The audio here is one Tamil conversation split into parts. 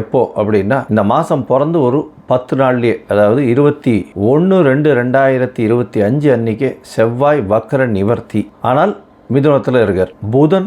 எப்போ அப்படின்னா இந்த மாதம் பிறந்து ஒரு பத்து நாள்லேயே அதாவது இருபத்தி ஒன்று ரெண்டு ரெண்டாயிரத்தி இருபத்தி அஞ்சு அன்னைக்கு செவ்வாய் வக்கர நிவர்த்தி. ஆனால் மிதுனத்தில் இருக்கார். புதன்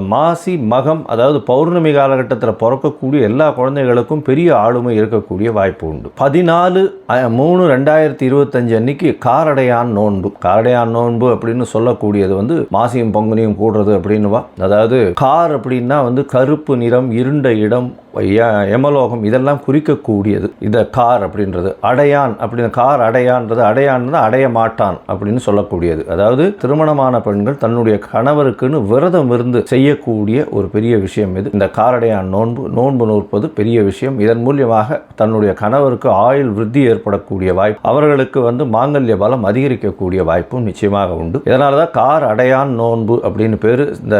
மாசி மகம் அதாவது பௌர்ணமி காலகட்டத்தில் பிறக்கக்கூடிய எல்லா குழந்தைகளுக்கும் பெரிய ஆளுமை இருக்கக்கூடிய வாய்ப்பு உண்டு. பதினாலு மூணு ரெண்டாயிரத்தி இருபத்தஞ்சு அன்னைக்கு காரடையான் நோன்பு. காரடையான் நோன்பு அப்படின்னு சொல்லக்கூடியது வந்து மாசியும் பங்குனியும் கூடுறது அப்படின்னுவா அதாவது கார் அப்படின்னா வந்து கருப்பு நிறம் இருண்ட இடம் ய- இதெல்லாம் குறிக்கக்கூடியது. இந்த கார் அப்படின்றது. அடையான் அப்படின்னு கார் அடையான்றது அடையான்றது அடைய மாட்டான் அப்படின்னு சொல்லக்கூடியது. அதாவது திருமணமான பெண்கள் தன்னுடைய கணவருக்குன்னு விரதம் இருந்து செய்யக்கூடிய ஒரு பெரிய விஷயம் இது. இந்த காரடையான் நோன்பு நோன்பு நோற்பது பெரிய விஷயம். இதன் மூலியமாக தன்னுடைய கணவருக்கு ஆயுள் விருத்தி ஏற்படக்கூடிய வாய்ப்பு அவர்களுக்கு வந்து மாங்கல்ய பலம் அதிகரிக்கக்கூடிய வாய்ப்பும் நிச்சயமாக உண்டு. இதனால தான் கார் அடையான் நோன்பு அப்படின்னு பேர். இந்த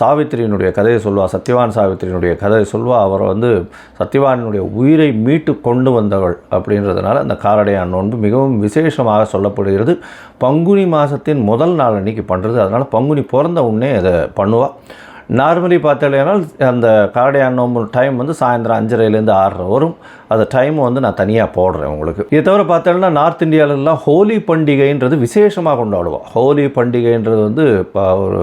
சாவித்திரியினுடைய கதையை சொல்வா சத்யவான் சாவித்திரியினுடைய கதையை சொல்வா. அவர் வந்து சத்யவானுடைய உயிரை மீட்டு கொண்டு வந்தவள் அப்படின்றதுனால அந்த காரடையான் நோன்பு மிகவும் விசேஷமாக சொல்லப்படுகிறது. பங்குனி மாதத்தின் முதல் நாள் அன்னைக்கு பண்ணுறது அதனால் பங்குனி பிறந்த உடனே அதை பண்ணுவோம் பொதுவாக நார்மலி பார்த்தாலேனால் அந்த காடையான் நோம்பு டைம் வந்து சாயந்தரம் அஞ்சரைலேருந்து ஆறரை வரும். அந்த டைம் வந்து நான் தனியாக போடுறேன் உங்களுக்கு. இதை தவிர பார்த்தோம்னா நார்த் இந்தியாவிலலாம் ஹோலி பண்டிகைன்றது விசேஷமாக கொண்டாடுவோம் ஹோலி பண்டிகைன்றது வந்து இப்போ ஒரு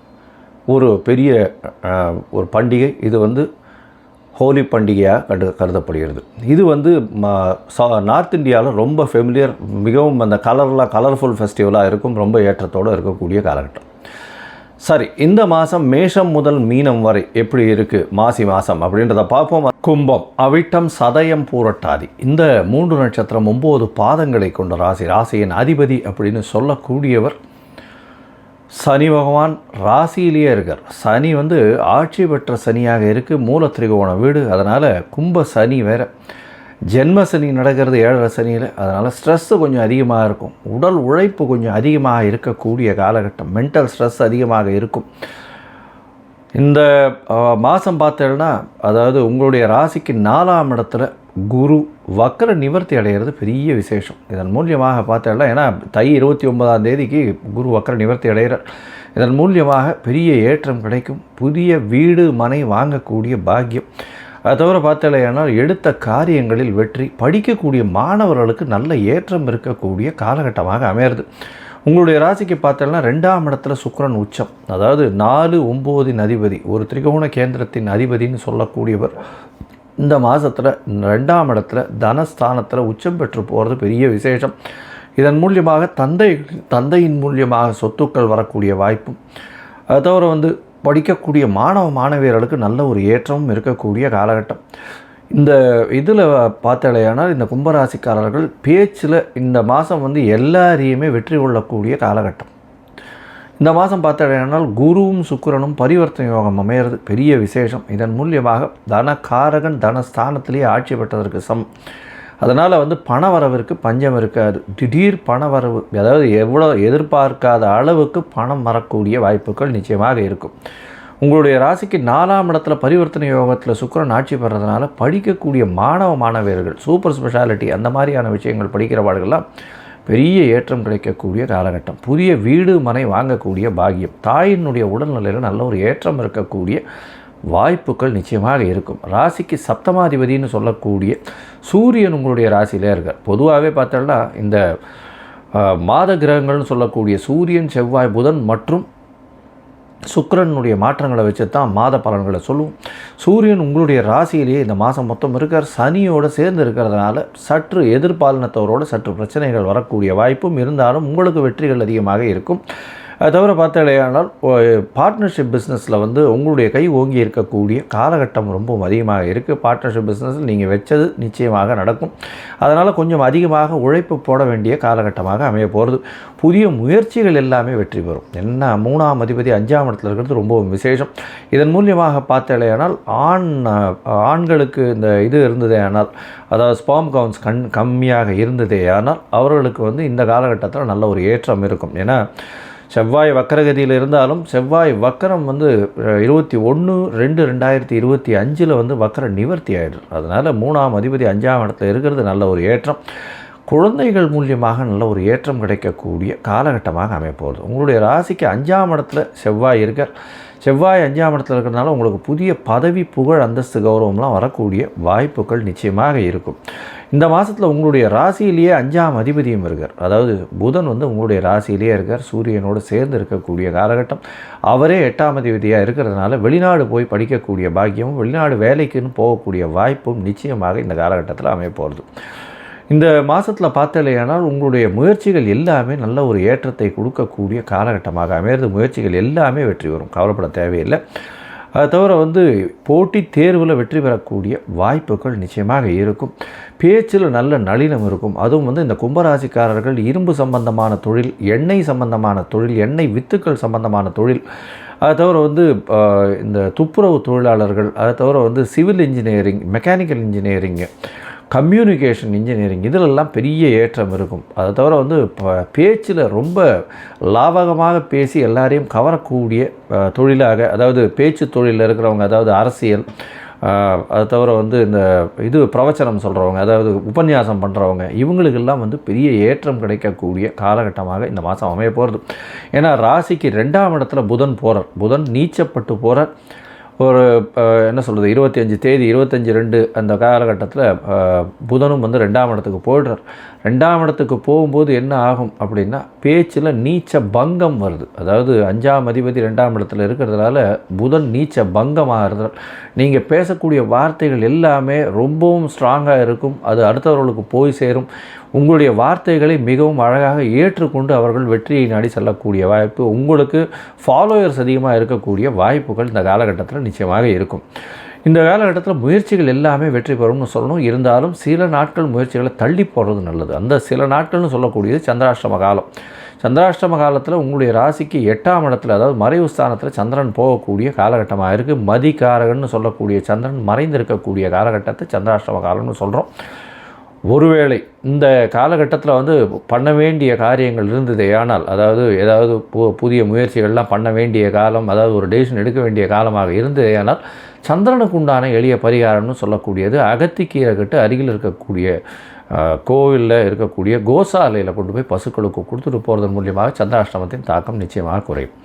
ஒரு பெரிய ஒரு பண்டிகை. இது வந்து ஹோலி பண்டிகையாக கண்டு கருதப்படுகிறது. இது வந்து நார்த் இந்தியாவில் ரொம்ப ஃபெமிலியர் மிகவும் அந்த கலர்லாம் கலர்ஃபுல் ஃபெஸ்டிவலாக இருக்கும் ரொம்ப ஏற்றத்தோடு இருக்கக்கூடிய காலகட்டம். சரி இந்த மாதம் மேஷம் முதல் மீனம் வரை எப்படி இருக்குது மாசி மாதம் அப்படின்றத பார்ப்போம். கும்பம் அவிட்டம் சதயம் பூரட்டாதி. இந்த மூன்று நட்சத்திரம் ஒம்பது பாதங்களை கொண்ட ராசி ராசியின் அதிபதி அப்படின்னு சொல்லக்கூடியவர் சனி பகவான் ராசியிலேயே இருக்கார். சனி வந்து ஆட்சி பெற்ற சனியாக இருக்குது மூல திரிகோண வீடு. அதனால் கும்ப சனி வேற. ஜென்ம சனி நடக்கிறது ஏழரை சனியில். அதனால் ஸ்ட்ரெஸ்ஸு கொஞ்சம் அதிகமாக இருக்கும். உடல் உழைப்பு கொஞ்சம் அதிகமாக இருக்கக்கூடிய காலகட்டம். மென்டல் ஸ்ட்ரெஸ் அதிகமாக இருக்கும். இந்த மாதம் பார்த்தேன்னா அதாவது உங்களுடைய ராசிக்கு நாலாம் இடத்துல குரு வக்கர நிவர்த்தி அடைகிறது பெரிய விசேஷம். இதன் மூலியமாக பார்த்தோம்னா ஏன்னா தை இருபத்தி ஒன்பதாம் தேதிக்கு குரு வக்கர நிவர்த்தி அடைகிறார். இதன் மூலியமாக பெரிய ஏற்றம் கிடைக்கும். புதிய வீடு மனை வாங்கக்கூடிய பாக்கியம். அது தவிர பார்த்தாலேயானால் எடுத்த காரியங்களில் வெற்றி படிக்கக்கூடிய மாணவர்களுக்கு நல்ல ஏற்றம் இருக்கக்கூடிய காலகட்டமாக அமையிறது. உங்களுடைய ராசிக்கு பார்த்தோம்னா ரெண்டாம் இடத்துல சுக்கரன் உச்சம். அதாவது நாலு ஒம்போதின் அதிபதி ஒரு திரிகோண கேந்திரத்தின் அதிபதினு சொல்லக்கூடியவர். இந்த மாதத்தில் ரெண்டாம் இடத்துல தனஸ்தானத்தில் உச்சம் பெற்று போகிறது பெரிய விசேஷம். இதன் மூலியமாக தந்தை தந்தையின் மூலியமாக சொத்துக்கள் வரக்கூடிய வாய்ப்பும் அது தவிர வந்து படிக்கக்கூடிய மாணவ மாணவியர்களுக்கு நல்ல ஒரு ஏற்றமும் இருக்கக்கூடிய காலகட்டம். இந்த இதில் பார்த்தாலேயானால் இந்த கும்பராசிக்காரர்கள் பேச்சில் இந்த மாதம் வந்து எல்லாரையுமே வெற்றி கொள்ளக்கூடிய காலகட்டம். இந்த மாதம் பார்த்தாலேயானால் குருவும் சுக்கரனும் பரிவர்த்தனை யோகம் அமையிறது பெரிய விசேஷம். இதன் மூலியமாக தனகாரகன் தனஸ்தானத்திலேயே ஆட்சி பெற்றதற்கு சம் அதனால் வந்து பண வரவிற்கு பஞ்சம் இருக்காது. திடீர் பண வரவு அதாவது எவ்வளோ எதிர்பார்க்காத அளவுக்கு பணம் வரக்கூடிய வாய்ப்புகள் நிச்சயமாக இருக்கும். உங்களுடைய ராசிக்கு நாலாம் இடத்துல பரிவர்த்தனை யோகத்தில் சுக்கரன் ஆட்சி பெறதுனால படிக்கக்கூடிய மாணவ மாணவியர்கள் சூப்பர் ஸ்பெஷாலிட்டி அந்த மாதிரியான விஷயங்கள் படிக்கிறவாடுகள்லாம் பெரிய ஏற்றம் கிடைக்கக்கூடிய காலகட்டம். புதிய வீடு மனை வாங்கக்கூடிய பாகியம் தாயினுடைய உடல்நிலையில் நல்ல ஒரு ஏற்றம் இருக்கக்கூடிய வாய்ப்புகள் நிச்சயமாக இருக்கும். ராசிக்கு சப்தமாதிபதினு சொல்லக்கூடிய சூரியன் உங்களுடைய ராசியிலே இருக்கார். பொதுவாகவே பார்த்தோம்னா இந்த மாத கிரகங்கள்னு சொல்லக்கூடிய சூரியன் செவ்வாய் புதன் மற்றும் சுக்கரனுடைய மாற்றங்களை வச்சு தான் மாத பலன்களை சொல்லுவோம். சூரியன் உங்களுடைய ராசியிலேயே இந்த மாதம் மொத்தம் இருக்கார். சனியோடு சேர்ந்து இருக்கிறதுனால சற்று எதிர்பாலினத்தவரோடு சற்று பிரச்சனைகள் வரக்கூடிய வாய்ப்பும் இருந்தாலும் உங்களுக்கு வெற்றிகள் அதிகமாக இருக்கும். அது தவிர பார்த்தாலேயானால் பார்ட்னர்ஷிப் பிஸ்னஸில் வந்து உங்களுடைய கை ஓங்கி இருக்கக்கூடிய காலகட்டம் ரொம்பவும் அதிகமாக இருக்குது பார்ட்னர்ஷிப் பிஸ்னஸில் நீங்கள் வச்சது நிச்சயமாக நடக்கும். அதனால் கொஞ்சம் அதிகமாக உழைப்பு போட வேண்டிய காலகட்டமாக அமைய போகிறது புதிய முயற்சிகள் எல்லாமே வெற்றி பெறும். என்ன மூணாம் அதிபதி அஞ்சாம் இடத்துல இருக்கிறது ரொம்பவும் விசேஷம். இதன் மூலியமாக பார்த்தாலேயானால் ஆண் ஆண்களுக்கு இந்த இது இருந்ததே ஆனால் அதாவது ஸ்பாம் கவுன்ஸ் கண் கம்மியாக இருந்ததே ஆனால் அவர்களுக்கு வந்து இந்த காலகட்டத்தில் நல்ல ஒரு ஏற்றம் இருக்கும். ஏன்னா செவ்வாய் வக்கரகதியில் இருந்தாலும் செவ்வாய் வக்கரம் வந்து இருபத்தி ஒன்று ரெண்டு ரெண்டாயிரத்தி இருபத்தி அஞ்சில் வந்து வக்கர நிவர்த்தி ஆகிடுது அதனால் மூணாம் அதிபதி அஞ்சாம் இடத்துல இருக்கிறது நல்ல ஒரு ஏற்றம். குழந்தைகள் மூலியமாக நல்ல ஒரு ஏற்றம் கிடைக்கக்கூடிய காலகட்டமாக அமையப்போகுது. உங்களுடைய ராசிக்கு அஞ்சாம் இடத்துல செவ்வாய் இருக்கார். செவ்வாய் அஞ்சாம் இடத்துல இருக்கிறதுனால உங்களுக்கு புதிய பதவி புகழ் அந்தஸ்து கௌரவம்லாம் வரக்கூடிய வாய்ப்புகள் நிச்சயமாக இருக்கும். இந்த மாதத்தில் உங்களுடைய ராசியிலேயே அஞ்சாம் அதிபதியும் இருக்கார். அதாவது புதன் வந்து உங்களுடைய ராசியிலேயே இருக்கார். சூரியனோடு சேர்ந்து இருக்கக்கூடிய காலகட்டம். அவரே எட்டாம் அதிபதியாக இருக்கிறதுனால வெளிநாடு போய் படிக்கக்கூடிய பாக்கியமும் வெளிநாடு வேலைக்குன்னு போகக்கூடிய வாய்ப்பும் நிச்சயமாக இந்த காலகட்டத்தில் அமைய போகிறது இந்த மாதத்தில் பார்த்தலையானால் உங்களுடைய முயற்சிகள் எல்லாமே நல்ல ஒரு ஏற்றத்தை கொடுக்கக்கூடிய காலகட்டமாக அமையிறது முயற்சிகள் எல்லாமே வெற்றி வரும் கவலைப்பட தேவையில்லை. அது தவிர வந்து போட்டி தேர்வில் வெற்றி பெறக்கூடிய வாய்ப்புகள் நிச்சயமாக இருக்கும். பேச்சில் நல்ல நளினம் இருக்கும். அதுவும் வந்து இந்த கும்பராசிக்காரர்கள் இரும்பு சம்பந்தமான தொழில் எண்ணெய் சம்பந்தமான தொழில் எண்ணெய் வித்துக்கள் சம்பந்தமான தொழில் அதை தவிர வந்து இந்த துப்புரவு தொழிலாளர்கள் அதை தவிர வந்து civil engineering mechanical engineering communication engineering இதிலெல்லாம் பெரிய ஏற்றம் இருக்கும். அதை தவிர வந்து பேச்சில் ரொம்ப லாபகமாக பேசி எல்லாரையும் கவரக்கூடிய தொழிலாக அதாவது பேச்சு தொழிலில் இருக்கிறவங்க அதாவது அரசியல் அதை தவிர வந்து இந்த இது பிரவச்சனம் சொல்கிறவங்க அதாவது உபன்யாசம் பண்ணுறவங்க இவங்களுக்கெல்லாம் வந்து பெரிய ஏற்றம் கிடைக்கக்கூடிய காலகட்டமாக இந்த மாதம் அமைய போகிறது ஏன்னா ராசிக்கு ரெண்டாம் இடத்துல புதன் போகிறார் புதன் நீச்சப்பட்டு போகிறார் ஒரு என்ன சொல்கிறது இருபத்தி அஞ்சு தேதி இருபத்தஞ்சி ரெண்டு அந்த காலகட்டத்தில் புதனும் வந்து ரெண்டாம் இடத்துக்கு போய்டுறார். ரெண்டாம் இடத்துக்கு போகும்போது என்ன ஆகும் அப்படின்னா பேச்சில் நீச்ச பங்கம் வருது. அதாவது அஞ்சாம் அதிபதி ரெண்டாம் இடத்துல இருக்கிறதுனால புதன் நீச்ச பங்கமாகிறதால் நீங்கள் பேசக்கூடிய வார்த்தைகள் எல்லாமே ரொம்பவும் ஸ்ட்ராங்காக இருக்கும். அது அடுத்தவர்களுக்கு போய் சேரும். உங்களுடைய வார்த்தைகளை மிகவும் அழகாக ஏற்றுக்கொண்டு அவர்கள் வெற்றியை நாடி செல்லக்கூடிய வாய்ப்பு. உங்களுக்கு ஃபாலோயர்ஸ் அதிகமாக இருக்கக்கூடிய வாய்ப்புகள் இந்த காலகட்டத்தில் நிச்சயமாக இருக்கும். இந்த காலகட்டத்தில் முயற்சிகள் எல்லாமே வெற்றி பெறும்னு சொல்லணும். இருந்தாலும் சில நாட்கள் முயற்சிகளை தள்ளி போடுறது நல்லது. அந்த சில நாட்கள்னு சொல்லக்கூடியது சந்திராஷ்டம காலம். சந்திராஷ்டம காலத்தில் உங்களுடைய ராசிக்கு எட்டாம் இடத்துல அதாவது மறைவு ஸ்தானத்தில் சந்திரன் போகக்கூடிய காலகட்டமாக இருக்குது மதிகாரகன்னு சொல்லக்கூடிய சந்திரன் மறைந்திருக்கக்கூடிய காலகட்டத்தை சந்திராஷ்டம காலம்னு சொல்கிறோம் ஒருவேளை இந்த காலகட்டத்தில் வந்து பண்ண வேண்டிய காரியங்கள் இருந்ததே ஆனால் அதாவது ஏதாவது பு புதிய முயற்சிகள்லாம் பண்ண வேண்டிய காலம் அதாவது ஒரு டெசிஷன் எடுக்க வேண்டிய காலமாக இருந்ததே ஆனால் சந்திரனுக்கு உண்டான எளிய பரிகாரம்னு சொல்லக்கூடியது அகத்திக்கீரை கட்டு அருகில் இருக்கக்கூடிய கோவிலில் இருக்கக்கூடிய கோசாலையில் கொண்டு போய் பசுக்களுக்கு கொடுத்துட்டு போகிறதன் மூலியமாக சந்திராஷ்டமத்தின் தாக்கம் நிச்சயமாக குறையும்.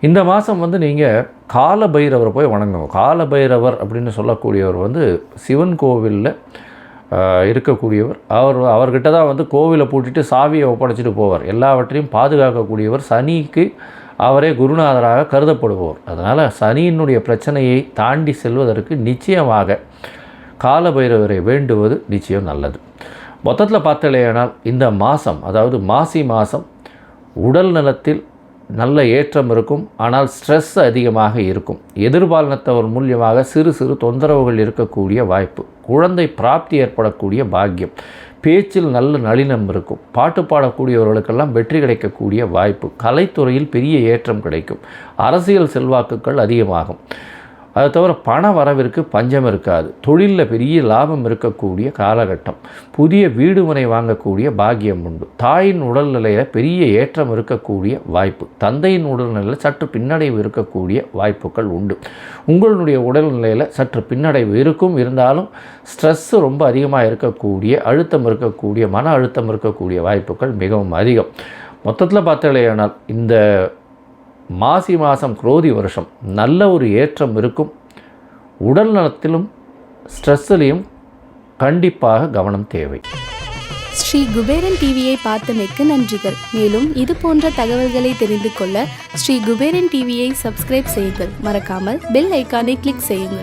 இந்த மாதம் வந்து நீங்கள் கால பைரவரை போய் வணங்குங்க கால பைரவர் அப்படின்னு சொல்லக்கூடியவர் வந்து சிவன் கோவிலில் இருக்கக்கூடியவர். அவர் அவர்கிட்ட தான் வந்து கோவிலை பூட்டிட்டு சாவியை ஒப்படைச்சிட்டு போவார். எல்லாவற்றையும் பாதுகாக்கக்கூடியவர் சனிக்கு அவரே குருநாதராக கருதப்படுபவர். அதனால் சனியினுடைய பிரச்சனையை தாண்டி செல்வதற்கு நிச்சயமாக கால பைரவரை வேண்டுவது நிச்சயம் நல்லது. மொத்தத்தில் பார்த்தலையானால் இந்த மாதம் அதாவது மாசி மாதம் உடல் நலத்தில் நல்ல ஏற்றம் இருக்கும் ஆனால் ஸ்ட்ரெஸ் அதிகமாக இருக்கும். எதிர்பாலனத்தவர் மூலியமாக சிறு சிறு தொந்தரவுகள் இருக்கக்கூடிய வாய்ப்பு. குழந்தை பிராப்தி ஏற்படக்கூடிய பாக்கியம். பேச்சில் நல்ல நளினம் இருக்கும். பாட்டு பாடக்கூடியவர்களுக்கெல்லாம் வெற்றி கிடைக்கக்கூடிய வாய்ப்பு. கலைத்துறையில் பெரிய ஏற்றம் கிடைக்கும். அரசியல் செல்வாக்குகள் அதிகமாகும். அதை தவிர பண வரவிற்கு பஞ்சம் இருக்காது. தொழிலில் பெரிய லாபம் இருக்கக்கூடிய காலகட்டம். புதிய வீடு முனை வாங்கக்கூடிய பாக்கியம் உண்டு. தாயின் உடல்நிலையில் பெரிய ஏற்றம் இருக்கக்கூடிய வாய்ப்பு. தந்தையின் உடல்நிலையில் சற்று பின்னடைவு இருக்கக்கூடிய வாய்ப்புகள் உண்டு. உங்களுடைய உடல்நிலையில் சற்று பின்னடைவு இருக்கும். இருந்தாலும் ஸ்ட்ரெஸ்ஸு ரொம்ப அதிகமாக இருக்கக்கூடிய அழுத்தம் இருக்கக்கூடிய மன அழுத்தம் இருக்கக்கூடிய வாய்ப்புகள் மிகவும் அதிகம். மொத்தத்தில் பார்த்தாலேயானால் இந்த மாசி மாதம் குரோதி வருஷம். நல்ல ஒரு ஏற்றம் இருக்கும். உடல் நலத்திலும் ஸ்ட்ரெஸ்ஸிலையும் கண்டிப்பாக கவனம் தேவை. ஸ்ரீ குபேரன் டிவியை பார்த்தமைக்கு நன்றிகள். மேலும் இது போன்ற தகவல்களை தெரிந்து கொள்ள ஸ்ரீ குபேரன் டிவியை சப்ஸ்கிரைப் செய்யுங்கள். மறக்காமல் பெல் ஐக்கானை கிளிக் செய்யுங்கள்.